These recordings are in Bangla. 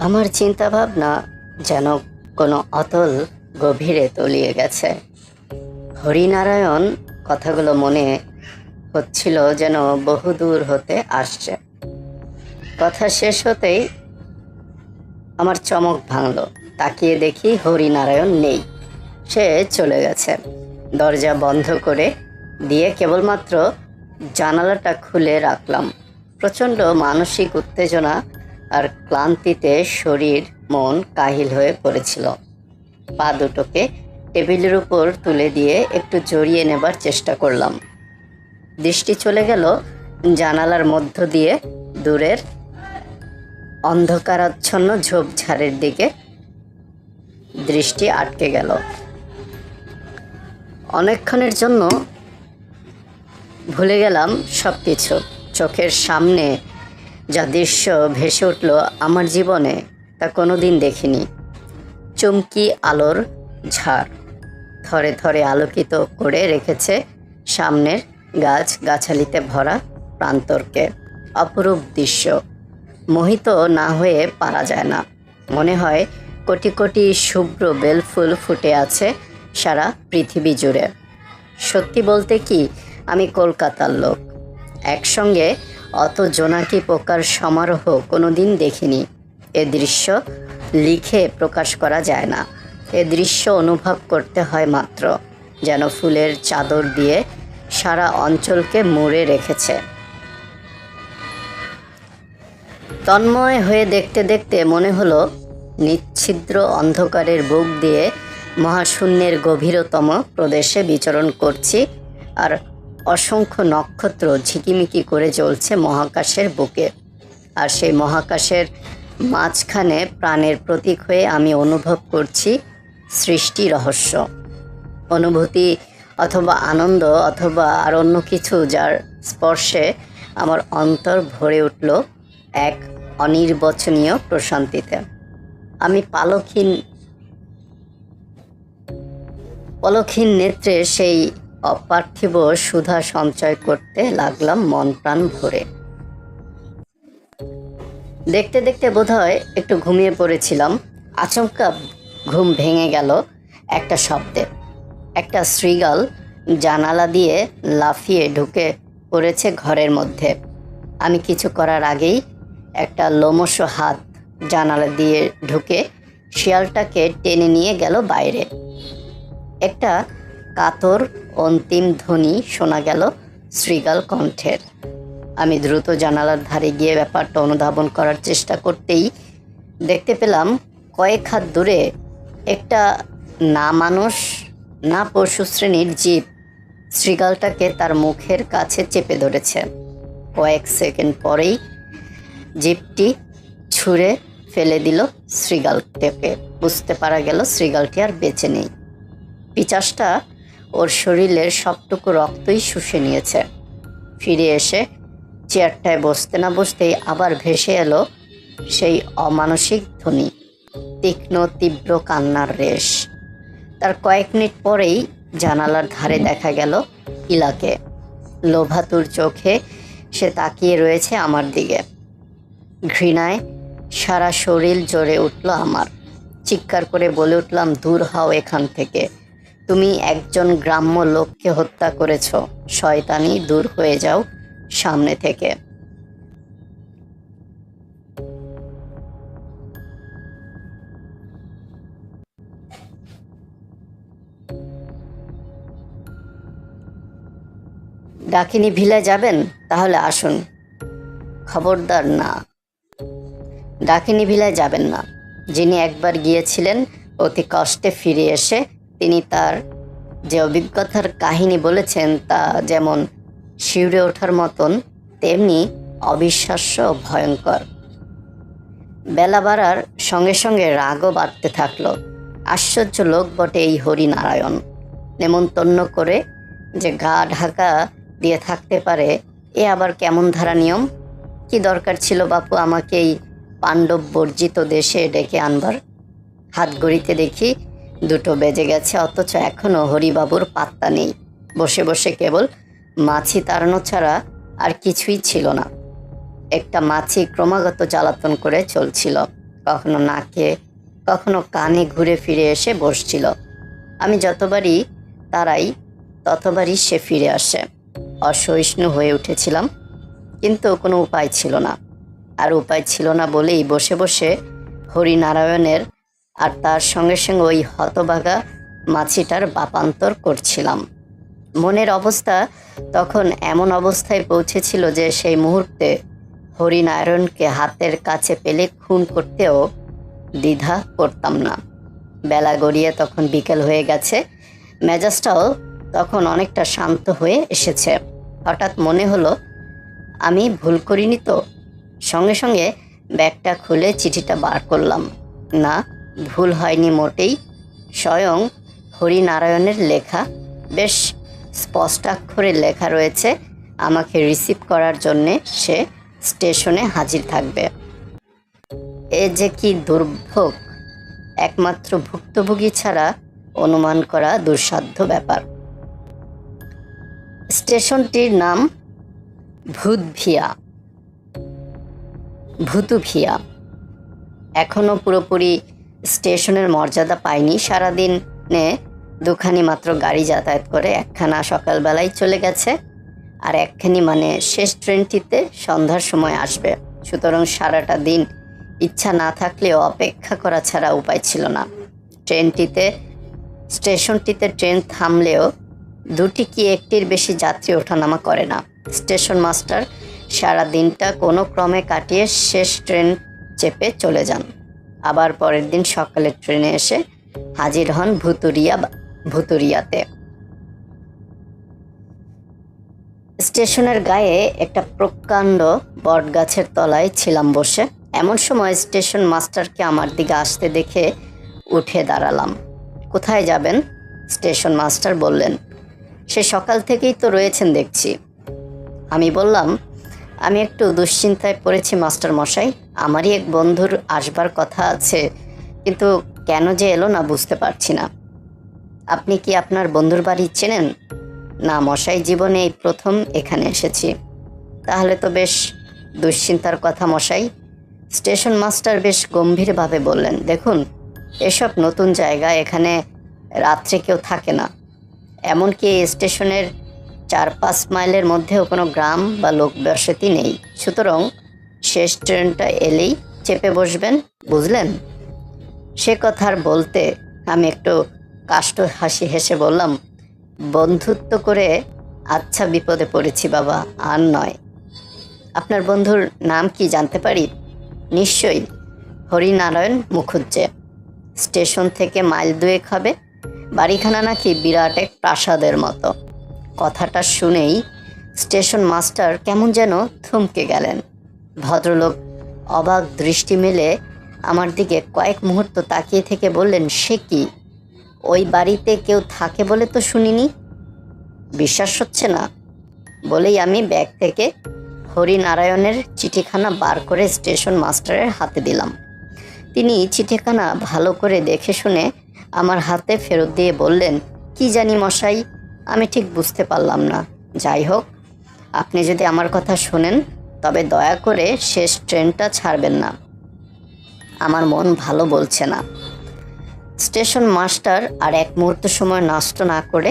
আমার চিন্তা ভাবনা যেন কোনো অতল গভীরে তলিয়ে গেছে। হরিনারায়ণ কথাগুলো মনে হচ্ছিল যেন বহুদূর হতে আসছে। কথা শেষ হতেই আমার চমক ভাঙলো। তাকিয়ে দেখি হরিনারায়ণ নেই। সে চলে গেছে। দরজা বন্ধ করে দিয়ে কেবলমাত্র জানালাটা খুলে রাখলাম। প্রচণ্ড মানসিক উত্তেজনা আর ক্লান্তিতে শরীর, মন কাহিল হয়ে পড়েছিল। পা দুটোকে টেবিলের উপর তুলে দিয়ে একটু জড়িয়ে নেবার চেষ্টা করলাম। দৃষ্টি চলে গেল জানালার মধ্য দিয়ে দূরের অন্ধকারাচ্ছন্ন ঝোপঝাড়ের দিকে। দৃষ্টি আটকে গেল। অনেকক্ষণের জন্য ভুলে গেলাম সব কিছু চোখের সামনে যা দৃশ্য ভেসে উঠল আমার জীবনে, তা কোনোদিন দেখিনি। চুমকি আলোর ঝাড় থরে থরে আলোকিত করে রেখেছে সামনের গাছ গাছালিতে ভরা প্রান্তরকে। অপরূপ দৃশ্য। মোহিত না হয়ে পারা যায় না। মনে হয় কোটি কোটি শুভ্র বেলফুল ফুটে আছে সারা পৃথিবী জুড়ে। সত্যি বলতে কি, আমি কলকাতার লোক। একসঙ্গে অত জোনাকি পোকার সমারোহ কোনোদিন দেখিনি। এ দৃশ্য লিখে প্রকাশ করা যায় না। এ দৃশ্য অনুভব করতে হয় মাত্র, যেন ফুলের চাদর দিয়ে সারা অঞ্চলকে মুড়ে রেখেছে। তন্ময় হয়ে দেখতে দেখতে মনে হলো, নিচ্ছিদ্র অন্ধকারের বুক দিয়ে মহাশূন্যের গভীরতম প্রদেশে বিচরণ করছি, আর অসংখ্য নক্ষত্র ঝিকিমিকি করে চলছে মহাকাশের বুকে। আর সেই মহাকাশের মাঝখানে প্রাণের প্রতীক হয়ে আমি অনুভব করছি সৃষ্টি রহস্য। অনুভূতি অথবা আনন্দ অথবা আর অন্য কিছু যার স্পর্শে আমার অন্তর ভরে উঠল এক অনির্বচনীয় প্রশান্তিতে। আমি পালকহীন পলকহীন নেত্রে সেই অপার্থিব সুধা সঞ্চয় করতে লাগলাম মন প্রাণ ভরে। দেখতে দেখতে বোধহয় একটু ঘুমিয়ে পড়েছিলাম। আচমকা ঘুম ভেঙে গেল একটা শব্দে। একটা শ্রীগাল জানালা দিয়ে লাফিয়ে ঢুকে পড়েছে ঘরের মধ্যে। আমি কিছু করার আগেই একটা লোমশ হাত জানালা দিয়ে ঢুকে শিয়ালটাকে টেনে নিয়ে গেল বাইরে। একটা কাতর অন্তিম ধ্বনি শোনা গেল শ্রীগাল কণ্ঠের। আমি দ্রুত জানালার ধারে গিয়ে ব্যাপারটা অনুধাবন করার চেষ্টা করতেই দেখতে পেলাম কয়েক হাত দূরে একটা না মানুষ না পশু শ্রেণির জীব শ্রীগালটাকে তার মুখের কাছে চেপে ধরেছে। কয়েক সেকেন্ড পরেই জীবটি ছুঁড়ে ফেলে দিল শ্রীগাল শ্রীগালটাকে। বুঝতে পারা গেল শ্রীগালটি আর বেঁচে নেই। পিচাসটা ওর শরীরের সবটুকু রক্তই শুষে নিয়েছে। ফিরে এসে চেয়ারটায় বসতে না বসতেই আবার ভেসে এলো সেই অমানসিক ধ্বনি, তীক্ষ্ণ, তীব্র কান্নার রেশ। তার কয়েক মিনিট পরেই জানালার ধারে দেখা গেল ইলাকে। লোভাতুর চোখে সে তাকিয়ে রয়েছে আমার দিকে। ঘৃণায় সারা শরীর জ্বরে উঠল আমার। চিৎকার করে বলে উঠলাম, দূর হও এখান থেকে। তুমি একজন গ্রাম্য লোককে হত্যা করেছ। শয়তানি, দূর হয়ে যাও সামনে থেকে। ডাকিনি ভিলে যাবেন? তাহলে আসুন। খবরদার না। ডাকিনি ভিলায় যাবেন না। যিনি একবার গিয়েছিলেন, অতি কষ্টে ফিরে এসে তিনি তার যে অভিজ্ঞতার কাহিনী বলেছেন তা যেমন শিউরে ওঠার মতন, তেমনি অবিশ্বাস্য ভয়ঙ্কর। বেলা বাড়ার সঙ্গে সঙ্গে রাগও বাড়তে থাকল। আশ্চর্য লোক বটে এই হরিনারায়ণ। নেমন্তন্ন করে যে গা ঢাকা দিয়ে থাকতে পারে, এ আবার কেমন ধারা নিয়ম? কি দরকার ছিল বাপু আমাকে এই পাণ্ডব বর্জিত দেশে ডেকে আনবার? হাত গড়িতে দেখি দুটো বেজে গেছে, অথচ এখনও হরিবাবুর পাত্তা নেই। বসে বসে কেবল মাছি তাড়ানো ছাড়া আর কিছুই ছিল না। একটা মাছি ক্রমাগত জ্বালাতন করে চলছিল। কখনো নাকে, কখনো কানে ঘুরে ফিরে এসে বসছিল। আমি যতবারই তারাই ততবারই সে ফিরে আসে। অসহিষ্ণু হয়ে উঠেছিলাম, কিন্তু কোনো উপায় ছিল না। আর উপায় ছিল না বলেই বসে বসে হরিনারায়ণের আর তার সঙ্গে সঙ্গে ওই হতভাগা মাছিটার বাপান্তর করছিলাম। মনের অবস্থা তখন এমন অবস্থায় পৌঁছেছিল যে সেই মুহূর্তে হরিনারায়ণকে হাতের কাছে পেলে খুন করতেও দ্বিধা করতাম না। বেলা গড়িয়ে তখন বিকেল হয়ে গেছে। মেজাজটাও তখন অনেকটা শান্ত হয়ে এসেছে। হঠাৎ মনে হলো, আমি ভুল করিনি তো? সঙ্গে সঙ্গে ব্যাগটা খুলে চিঠিটা বার করলাম। না ভুল হয়নি মোটেই। স্বয়ং হরিনারায়ণের লেখা বেশ স্পষ্টাক্ষরে লেখা রয়েছে, আমাকে রিসিভ করার জন্যে সে স্টেশনে হাজির থাকবে। এ যে কি দুর্ভোগ! একমাত্র ভুক্তভোগী ছাড়া অনুমান করা দুঃসাধ্য ব্যাপার। স্টেশনটির নাম ভূতভিয়া। ভূতুভিয়া। এখনও পুরোপুরি স্টেশনের মর্যাদা পায়নি। সারাদিনে দুখানি মাত্র গাড়ি যাতায়াত করে একখানা সকালবেলায় চলে গেছে। আর একখানি মানে শেষ ট্রেনটিতে সন্ধ্যার সময় আসবে। সুতরাং সারাটা দিন ইচ্ছা না থাকলেও অপেক্ষা করা ছাড়া উপায় ছিল না। ট্রেনটিতে, স্টেশনটিতে ট্রেন থামলেও দুটি কি একটির বেশি যাত্রী ওঠানামা করে না। স্টেশন মাস্টার সারা দিনটা কোনো ক্রমে কাটিয়ে শেষ ট্রেন চেপে চলে যান। আবার পরের দিন সকালের ট্রেনে এসে হাজির হন ভুতুরিয়া ভুতুরিয়াতে। স্টেশনের গায়ে একটা প্রকাণ্ড বটগাছের তলায় ছিলাম বসে। এমন সময় স্টেশন মাস্টারকে আমার দিকে আসতে দেখে উঠে দাঁড়ালাম। কোথায় যাবেন? স্টেশন মাস্টার বললেন। সে সকাল থেকেই তো রয়েছেন দেখছি। আমি বললাম, আমি একটু দুশ্চিন্তায় পড়েছি মাস্টার মশাই আমারই এক বন্ধুর আসবার কথা আছে, কিন্তু কেন যে এলো না বুঝতে পারছি না। আপনি কি আপনার বন্ধুর বাড়ি চেনেন? না, মশাই জীবনে এই প্রথম এখানে এসেছি। তাহলে তো বেশ দুশ্চিন্তার কথা মশাই। স্টেশন মাস্টার বেশ গম্ভীরভাবে বললেন, দেখুন, এসব নতুন জায়গা এখানে রাত্রে কেউ থাকে না। এমনকি স্টেশনের চার পাঁচ মাইলের মধ্যেও কোনো গ্রাম বা লোক বসতি নেই। সুতরাং শেষ ট্রেনটা এলেই চেপে বসবেন, বুঝলেন? সে কথার বলতে আমি একটু কাষ্ট হাসি হেসে বললাম, বন্ধুত্ব করে আচ্ছা বিপদে পড়েছি বাবা, আর নয়। আপনার বন্ধুর নাম কি জানতে পারি? নিশ্চয়ই, হরিনারায়ণ মুখুজ্জে। স্টেশন থেকে মাইল দুয়েক হবে, বাড়িখানা নাকি বিরাট এক প্রাসাদের মতো। কথাটা শুনেই স্টেশন মাস্টার কেমন যেন থমকে গেলেন। ভদ্রলোক অবাক দৃষ্টি মেলে আমার দিকে কয়েক মুহূর্ত তাকিয়ে থেকে বললেন, সে কি? ওই বাড়িতে কেউ থাকে বলে তো শুনিনি? বিশ্বাস হচ্ছে না। বলেই আমি ব্যাগ থেকে হরিনারায়ণের চিঠিখানা বার করে স্টেশন মাস্টারের হাতে দিলাম। তিনি চিঠিখানা ভালো করে দেখে শুনে আমার হাতে ফেরত দিয়ে বললেন, কি জানি মশাই, আমি ঠিক বুঝতে পারলাম না। যাই হোক, আপনি যদি আমার কথা শোনেন তবে দয়া করে শেষ ট্রেনটা ছাড়বেন না। আমার মন ভালো বলছে না। স্টেশন মাস্টার আর এক মুহূর্ত সময় নষ্ট না করে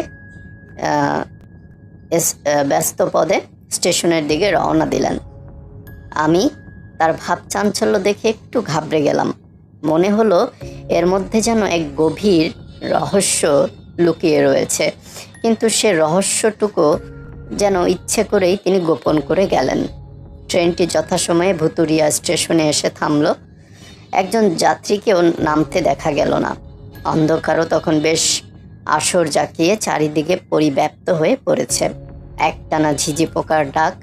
ব্যস্ত পদে স্টেশনের দিকে রওনা দিলেন। আমি তার ভাব চাঞ্চল্য দেখে একটু ঘাবড়ে গেলাম। মনে হলো এর মধ্যে যেন এক গভীর রহস্য লুকিয়ে রয়েছে, কিন্তু সে রহস্যটুকু যেন ইচ্ছে করেই তিনি গোপন করে গেলেন। ট্রেনটি যথাসময়ে ভুতুরিয়া স্টেশনে এসে থামল। একজন যাত্রীকেও নামতে দেখা গেল না। অন্ধকারও তখন বেশ আসর জাকিয়ে চারিদিকে পরিব্যাপ্ত হয়ে পড়েছে। একটানা ঝিঝি পোকার ডাক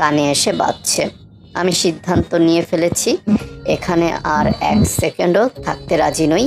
কানে এসে বাজছে। আমি সিদ্ধান্ত নিয়ে ফেলেছি, এখানে আর এক সেকেন্ডও থাকতে রাজি নই।